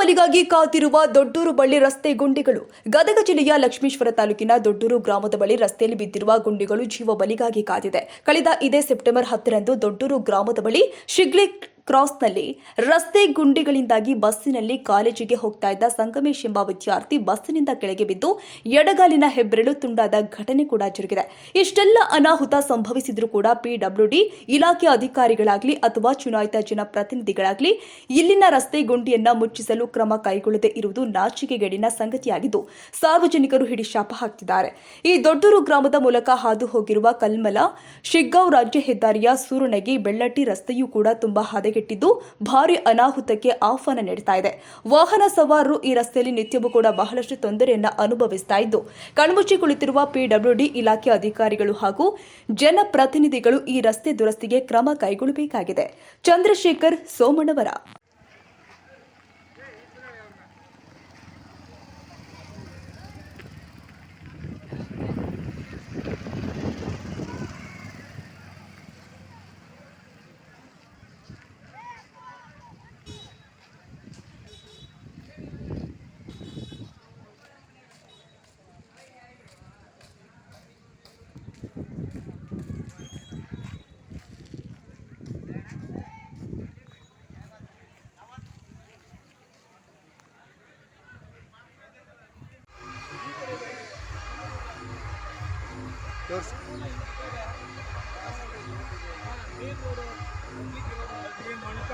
ಬಲಿಗಾಗಿ ಕಾತಿರುವ ದೊಡ್ಡೂರು ಬಳ್ಳಿ ರಸ್ತೆ ಗುಂಡಿಗಳು. ಗದಗ ಜಿಲ್ಲೆಯ ಲಕ್ಷ್ಮೀಶ್ವರ ತಾಲೂಕಿನ ದೊಡ್ಡೂರು ಗ್ರಾಮದ ಬಳಿ ರಸ್ತೆಯಲ್ಲಿ ಬಿದ್ದಿರುವ ಗುಂಡಿಗಳು ಜೀವ ಬಲಿಗಾಗಿ ಕಾದಿದೆ. ಕಳೆದ ಇದೇ ಸೆಪ್ಟೆಂಬರ್ ಹತ್ತರಂದು ದೊಡ್ಡೂರು ಗ್ರಾಮದ ಬಳಿ ಶಿಗ್ಲಿ ಕ್ರಾಸ್ನಲ್ಲಿ ರಸ್ತೆ ಗುಂಡಿಗಳಿಂದಾಗಿ ಬಸ್ಸಿನಲ್ಲಿ ಕಾಲೇಜಿಗೆ ಹೋಗ್ತಾ ಇದ್ದ ಸಂಗಮೇಶ್ ಎಂಬ ವಿದ್ಯಾರ್ಥಿ ಬಸ್ಸಿನಿಂದ ಕೆಳಗೆ ಬಿದ್ದು ಎಡಗಾಲಿನ ಹೆಬ್ಬೆರಳು ತುಂಡಾದ ಘಟನೆ ಕೂಡ ಜರುಗಿದೆ. ಇಷ್ಟೆಲ್ಲ ಅನಾಹುತ ಸಂಭವಿಸಿದ್ರೂ ಕೂಡ ಪಿಡಬ್ಲ್ಯೂಡಿ ಇಲಾಖೆ ಅಧಿಕಾರಿಗಳಾಗಲಿ ಅಥವಾ ಚುನಾಯಿತ ಜನಪ್ರತಿನಿಧಿಗಳಾಗಲಿ ಇಲ್ಲಿನ ರಸ್ತೆ ಗುಂಡಿಯನ್ನ ಮುಚ್ಚಿಸಲು ಕ್ರಮ ಕೈಗೊಳ್ಳದೆ ಇರುವುದು ನಾಚಿಕೆಗೇಡಿನ ಸಂಗತಿಯಾಗಿದ್ದು ಸಾರ್ವಜನಿಕರು ಹಿಡಿಶಾಪ ಹಾಕ್ತಿದ್ದಾರೆ. ಈ ದೊಡ್ಡೂರು ಗ್ರಾಮದ ಮೂಲಕ ಹಾದು ಹೋಗಿರುವ ಕಲ್ಮಲ, ಶಿಗ್ಗಾಂವ್ ರಾಜ್ಯ ಹೆದ್ದಾರಿಯ ಸೂರಣಗಿ ಬೆಳ್ಳಟ್ಟಿ ರಸ್ತೆಯೂ ಕೂಡ ತುಂಬಾ ಹದಗೆಟ್ಟಿದ್ದು ಭಾರಿ ಅನಾಹುತಕ್ಕೆ ಆಹ್ವಾನ ನೀಡ್ತಾ ಇದೆ. ವಾಹನ ಸವಾರರು ಈ ರಸ್ತೆಯಲ್ಲಿ ನಿತ್ಯವೂ ಕೂಡ ಬಹಳಷ್ಟು ತೊಂದರೆಯನ್ನ ಅನುಭವಿಸ್ತಾ ಇದ್ದು, ಕಣ್ಮುಚ್ಚಿ ಕುಳಿತಿರುವ ಪಿಡಬ್ಲ್ಯೂಡಿ ಇಲಾಖೆ ಅಧಿಕಾರಿಗಳು ಹಾಗೂ ಜನಪ್ರತಿನಿಧಿಗಳು ಈ ರಸ್ತೆ ದುರಸ್ತಿಗೆ ಕ್ರಮ ಕೈಗೊಳ್ಳಬೇಕಾಗಿದೆ. Chandrashekhar ಸೋಮಣ್ಣವರ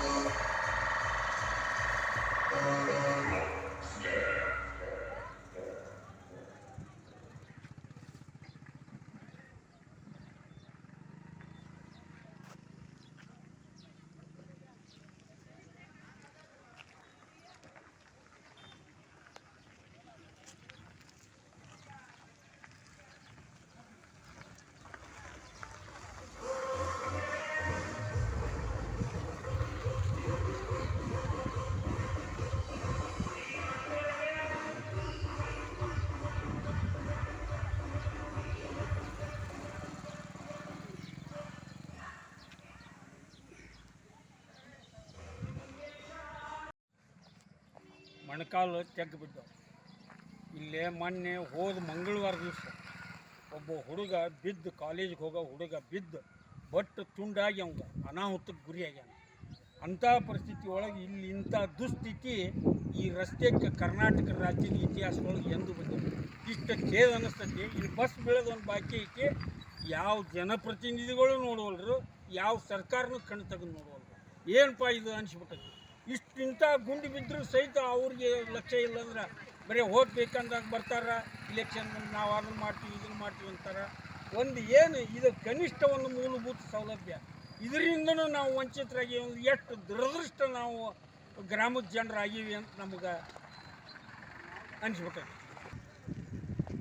Thank you. ಮೊಣಕಾಲು ತೆಗ್ದು ಬಿದ್ದು ಇಲ್ಲೇ ಮೊನ್ನೆ ಹೋದ ಮಂಗಳವಾರ ದಿವಸ ಒಬ್ಬ ಹುಡುಗ ಬಿದ್ದು, ಕಾಲೇಜಿಗೆ ಹೋಗೋ ಹುಡುಗ ಬಿದ್ದು ಬಟ್ ತುಂಡಾಗಿ ಅವಂಗ ಅನಾಹುತಕ್ಕೆ ಗುರಿಯಾಗ್ಯಾನ. ಅಂಥ ಪರಿಸ್ಥಿತಿ ಒಳಗೆ ಇಲ್ಲಿ ಇಂಥ ದುಸ್ಥಿತಿ ಈ ರಸ್ತೆಗೆ ಕರ್ನಾಟಕ ರಾಜ್ಯದ ಇತಿಹಾಸದೊಳಗೆ ಎಂದು ಬಂದಿದೆ. ಇಷ್ಟು ಖೇದ ಅನ್ನಿಸ್ತೈತಿ ಇಲ್ಲಿ ಬಸ್ ಬೆಳೆದ ಒಂದು ಬಾಕಿ ಐತಿ. ಯಾವ ಜನಪ್ರತಿನಿಧಿಗಳು ನೋಡುವಲ್ರು, ಯಾವ ಸರ್ಕಾರನೂ ಕಣ್ಣು ನೋಡುವಲ್ರು. ಏನಪ್ಪ ಇದು ಅನಿಸ್ಬಿಟ್ಟೈತಿ ಇಷ್ಟು ಇಂಥ ಗುಂಡಿ ಬಿದ್ದರೂ ಸಹಿತ ಅವ್ರಿಗೆ ಲಕ್ಷ್ಯ ಇಲ್ಲ ಅಂದ್ರೆ ಬರೀ ಓಟ್ ಬೇಕಂದಾಗ ಬರ್ತಾರ ಇಲೆಕ್ಷನ್ ನಾವು ಅದನ್ನು ಮಾಡ್ತೀವಿ, ಇದನ್ನು ಮಾಡ್ತೀವಿ ಅಂತಾರೆ. ಒಂದು ಏನು, ಇದು ಕನಿಷ್ಠ ಒಂದು ಮೂಲಭೂತ ಸೌಲಭ್ಯ. ಇದರಿಂದನೂ ನಾವು ವಂಚಿತರಾಗಿ ಒಂದು ಎಷ್ಟು ದುರದೃಷ್ಟ ನಾವು ಗ್ರಾಮದ ಜನರಾಗೀವಿ ಅಂತ ನಮಗೆ ಅನಿಸ್ಬಿಟ್ಟೈತಿ.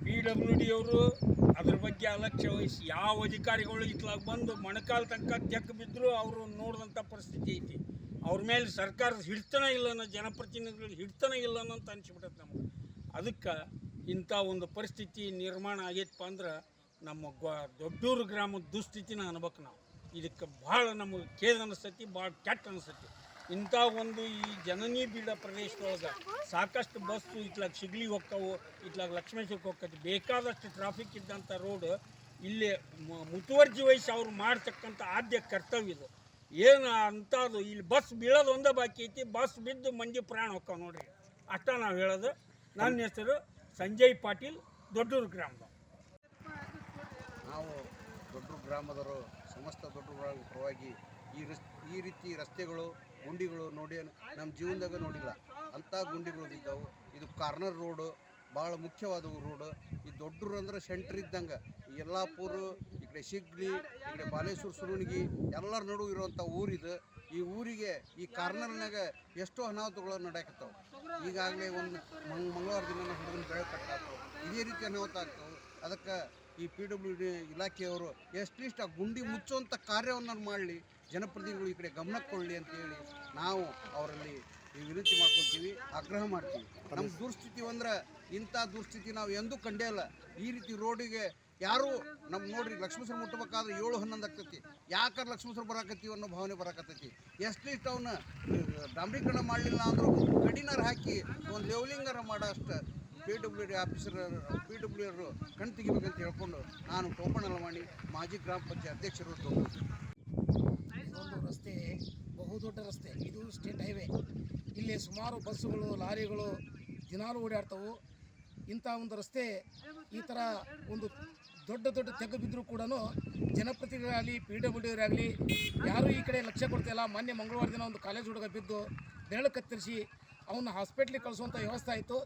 ಪಿ ಡಬ್ಲ್ಯೂ ಡಿ ಅವರು ಅದ್ರ ಬಗ್ಗೆ ಅಲಕ್ಷ್ಯ ವಹಿಸಿ ಯಾವ ಅಧಿಕಾರಿಗಳು ಇತ್ಲಾಗ ಬಂದು ಮೊಣಕಾಲ ತನಕ ತೆಕ್ಕ ಬಿದ್ದರೂ ಅವರು ನೋಡಿದಂಥ ಪರಿಸ್ಥಿತಿ ಐತಿ. ಅವ್ರ ಮೇಲೆ ಸರ್ಕಾರದ ಹಿಡ್ತನ ಇಲ್ಲ ಅನ್ನೋ ಜನಪ್ರತಿನಿಧಿಗಳು ಹಿಡ್ತನ ಇಲ್ಲ ಅಂತ ಅನಿಸ್ಬಿಟ್ಟೈತೆ ನಮ್ಗೆ. ಅದಕ್ಕೆ ಇಂಥ ಒಂದು ಪರಿಸ್ಥಿತಿ ನಿರ್ಮಾಣ ಆಗೈತಪ್ಪ ಅಂದ್ರೆ ನಮ್ಮ ಗ್ವ ದೊಡ್ಡೂರು ಗ್ರಾಮದ ದುಸ್ಥಿತಿನ ಅನ್ಬೇಕು ನಾವು. ಇದಕ್ಕೆ ಭಾಳ ನಮಗೆ ಖೇದ ಅನಿಸ್ತೈತಿ ಭಾಳ ಕೆಟ್ಟ ಅನಿಸ್ತೈತಿ ಇಂಥ ಒಂದು ಈ ಜನನಿ ಬೀಡ ಪ್ರದೇಶದೊಳಗೆ ಸಾಕಷ್ಟು ಬಸ್ಸು ಇತ್ಲಾಗ ಸಿಗ್ಲಿ ಹೋಕ್ಕವು ಇತ್ಲಾಗ ಲಕ್ಷ್ಮೇಶ್ವರಕ್ಕೆ ಹೋಗ್ತೈತಿ. ಬೇಕಾದಷ್ಟು ಟ್ರಾಫಿಕ್ ಇದ್ದಂಥ ರೋಡ್ ಇಲ್ಲಿ ಮುತುವರ್ಜಿ ವಹಿಸಿ ಅವ್ರು ಮಾಡ್ತಕ್ಕಂಥ ಆದ್ಯ ಕರ್ತವ್ಯ ಇದು. ಏನು ಅಂಥದ್ದು ಇಲ್ಲಿ ಬಸ್ ಬೀಳೋದು ಒಂದೇ ಬಾಕಿ ಐತಿ. ಬಸ್ ಬಿದ್ದು ಮಂದಿ ಪ್ರಾಣ ಹೋಗ್ತಾವ ನೋಡ್ರಿ. ಅಷ್ಟ ನಾವು ಹೇಳೋದು. ನನ್ನ ಹೆಸರು ಸಂಜಯ್ ಪಾಟೀಲ್, ದೊಡ್ಡೂರು ಗ್ರಾಮದ. ನಾವು ದೊಡ್ಡ ಗ್ರಾಮದವರು, ಸಮಸ್ತ ದೊಡ್ಡ ಪರವಾಗಿ ಈ ರಸ್, ಈ ರೀತಿ ರಸ್ತೆಗಳು, ಗುಂಡಿಗಳು ನೋಡಿ ನಮ್ಮ ಜೀವನದಾಗ ನೋಡಿಲ್ಲ. ಅಂಥ ಗುಂಡಿಗಳು ಇದ್ದಾವೆ. ಇದು ಕಾರ್ನರ್ ರೋಡು ಭಾಳ ಮುಖ್ಯವಾದ ರೋಡು. ಈ ದೊಡ್ಡರು ಅಂದ್ರೆ ಸೆಂಟ್ರ್ ಇದ್ದಂಗೆ. ಯಲ್ಲಾಪುರ ಕಡೆ ಶಿಗ್ಲಿ ಈ ಕಡೆ ಬಾಲೇಶ್ವರ ಸುರುಣಿಗಿ ಎಲ್ಲರ ನಡುವೆ ಇರುವಂಥ ಊರಿದು ಈ ಊರಿಗೆ, ಈ ಕಾರ್ನರ್ನಾಗ ಎಷ್ಟೋ ಅನಾಹುತಗಳು ನಡೆಯಕತ್ತವು. ಈಗಾಗಲೇ ಒಂದು ಮಂಗ್, ಮಂಗಳವಾರ ದಿನ ಹುಡುಗನ ಬೆಳೆ ಇದೇ ರೀತಿ ಅನಾಹುತ ಆಗ್ತವೆ. ಅದಕ್ಕೆ ಈ ಪಿ ಡಬ್ಲ್ಯೂ ಡಿ ಇಲಾಖೆಯವರು ಎಷ್ಟಿಷ್ಟ ಗುಂಡಿ ಮುಚ್ಚುವಂಥ ಕಾರ್ಯವನ್ನು ಮಾಡಲಿ, ಜನಪ್ರತಿನಿಧಿಗಳು ಈ ಕಡೆ ಗಮನಕ್ಕೆ ಕೊಡಲಿ ಅಂತೇಳಿ ನಾವು ಅವರಲ್ಲಿ ಈ ವಿನಂತಿ ಮಾಡ್ಕೊತೀವಿ ಆಗ್ರಹ ಮಾಡ್ತೀವಿ. ನಮ್ಮ ದುರ್ಸ್ಥಿತಿ ಅಂದ್ರೆ ಇಂಥ ದುರ್ಸ್ಥಿತಿ ನಾವು ಎಂದೂ ಕಂಡೇ ಇಲ್ಲ. ಈ ರೀತಿ ರೋಡಿಗೆ ಯಾರು ನಮ್ಮ ನೋಡ್ರಿ ಲಕ್ಷ್ಮೇಶ್ವರ ಮುಟ್ಟಬೇಕಾದ್ರೆ ಏಳು ಹನ್ನೊಂದು ಆಗ್ತೈತಿ. ಯಾಕಾರ ಲಕ್ಷ್ಮೇಶ್ವರ ಬರಾಕತ್ತೀವಿ ಅನ್ನೋ ಭಾವನೆ ಬರಾಕತ್ತೈತಿ. ಎಷ್ಟಿಷ್ಟು ಅವನ್ನ ಡಾಂಬ್ರೀಕರಣ ಮಾಡಲಿಲ್ಲ ಅಂದರೂ ಕಡಿನಾರ ಹಾಕಿ ಒಂದು ಲೆವಲಿಂಗರ ಮಾಡೋ ಅಷ್ಟು P W D officer, P W ಅವರು ಕಣ್ ತೆಗಿಬೇಕಂತ ಹೇಳ್ಕೊಂಡು ನಾನು ಮಾಡಿ ಮಾಜಿ ಗ್ರಾಮ ಪಂಚಾಯತ್ ಅಧ್ಯಕ್ಷರು ಒಂದು ರಸ್ತೆ ಬಹುದೊಡ್ಡ ರಸ್ತೆ. ಇದು ಸ್ಟೇಟ್ ಹೈವೇ. ಇಲ್ಲಿ ಸುಮಾರು ಬಸ್ಸುಗಳು, ಲಾರಿಗಳು ದಿನಾಲು ಓಡಾಡ್ತವು. ಇಂಥ ಒಂದು ರಸ್ತೆ ಈ ಥರ ಒಂದು ದೊಡ್ಡ ದೊಡ್ಡ ತೆಗ್ಗು ಬಿದ್ದರೂ ಕೂಡ ಜನಪ್ರತಿನಿಧಿಗಳಾಗಲಿ, ಪಿ ಡಬ್ಲ್ಯೂ ಡಿ ಆಗಲಿ ಯಾರೂ ಈ ಕಡೆ ಲಕ್ಷ್ಯ ಕೊಡ್ತಾಯಿಲ್ಲ ಮೊನ್ನೆ ಮಂಗಳವಾರ ದಿನ ಒಂದು ಕಾಲೇಜ್ ಹುಡುಗ ಬಿದ್ದು ಬೆರಳು ಕತ್ತರಿಸಿ ಅವನ್ನ ಹಾಸ್ಪಿಟ್ಲಿಗೆ ಕಳಿಸುವಂಥ ವ್ಯವಸ್ಥೆ ಆಯಿತು.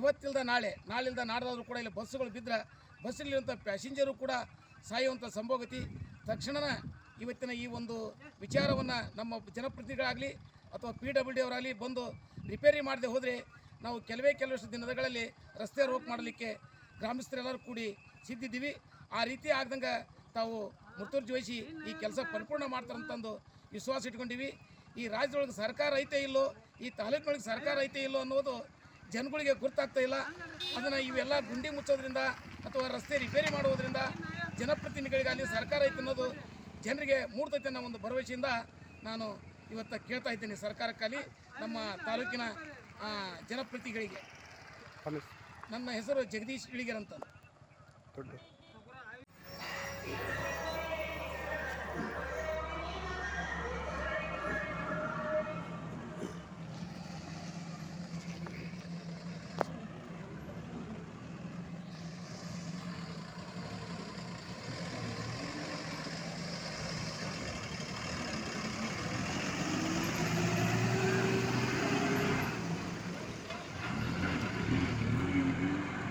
ಇವತ್ತಿಲ್ದ ನಾಳೆ, ನಾಳಿಲ್ದ ನಾಡ್ದಾದ್ರೂ ಕೂಡ ಇಲ್ಲಿ ಬಸ್ಸುಗಳು ಬಿದ್ದರೆ ಬಸ್ಸಲ್ಲಿರುವಂಥ ಪ್ಯಾಸೆಂಜರು ಕೂಡ ಸಾಯುವಂಥ ಸಂಭೋಗತಿ. ತಕ್ಷಣ ಇವತ್ತಿನ ಈ ಒಂದು ವಿಚಾರವನ್ನು ನಮ್ಮ ಜನಪ್ರತಿನಿಧಿಗಳಾಗಲಿ ಅಥವಾ ಪಿ ಡಬ್ಲ್ಯೂ ಡಿ ಅವರಾಗಲಿ ಬಂದು ರಿಪೇರಿ ಮಾಡದೆ ಹೋದರೆ ನಾವು ಕೆಲವೇ ಕೆಲವಷ್ಟು ದಿನಗಳಲ್ಲಿ ರಸ್ತೆ ರೋಕ್ ಮಾಡಲಿಕ್ಕೆ ಗ್ರಾಮಸ್ಥರೆಲ್ಲರೂ ಕೂಡಿ ಸಿದ್ದಿದ್ದೀವಿ. ಆ ರೀತಿ ಆಗ್ದಂಗೆ ತಾವು ಮುತುರ್ಜಿ ವಹಿಸಿ ಈ ಕೆಲಸ ಪರಿಪೂರ್ಣ ಮಾಡ್ತಾರಂತಂದು ವಿಶ್ವಾಸ ಇಟ್ಕೊಂಡಿವಿ. ಈ ರಾಜ್ಯದೊಳಗೆ ಸರ್ಕಾರ ಐತೆ ಇಲ್ಲೋ, ಈ ತಾಲೂಕಿನೊಳಗೆ ಸರ್ಕಾರ ಐತೆ ಇಲ್ಲೋ ಅನ್ನೋದು ಜನಗಳಿಗೆ ಗೊತ್ತಾಗ್ತಾ ಇಲ್ಲ. ಅದನ್ನು ಇವೆಲ್ಲ ಗುಂಡಿ ಮುಚ್ಚೋದ್ರಿಂದ ಅಥವಾ ರಸ್ತೆ ರಿಪೇರಿ ಮಾಡುವುದರಿಂದ ಜನಪ್ರತಿನಿಧಿಗಳಿಗಾಗಲಿ ಸರ್ಕಾರ ಐತೆ ಅನ್ನೋದು ಜನರಿಗೆ ಮೂಡ್ತೈತೆ ಅನ್ನೋ ಒಂದು ಭರವಸೆಯಿಂದ ನಾನು ಇವತ್ತು ಕೇಳ್ತಾ ಇದ್ದೀನಿ ಸರ್ಕಾರಕ್ಕಾಗಿ ನಮ್ಮ ತಾಲೂಕಿನ ಜನಪ್ರತಿನಿಧಿಗಳಿಗೆ. ನನ್ನ ಹೆಸರು ಜಗದೀಶ್ ಇಳಿಗೆರಂತ ಅಂತ.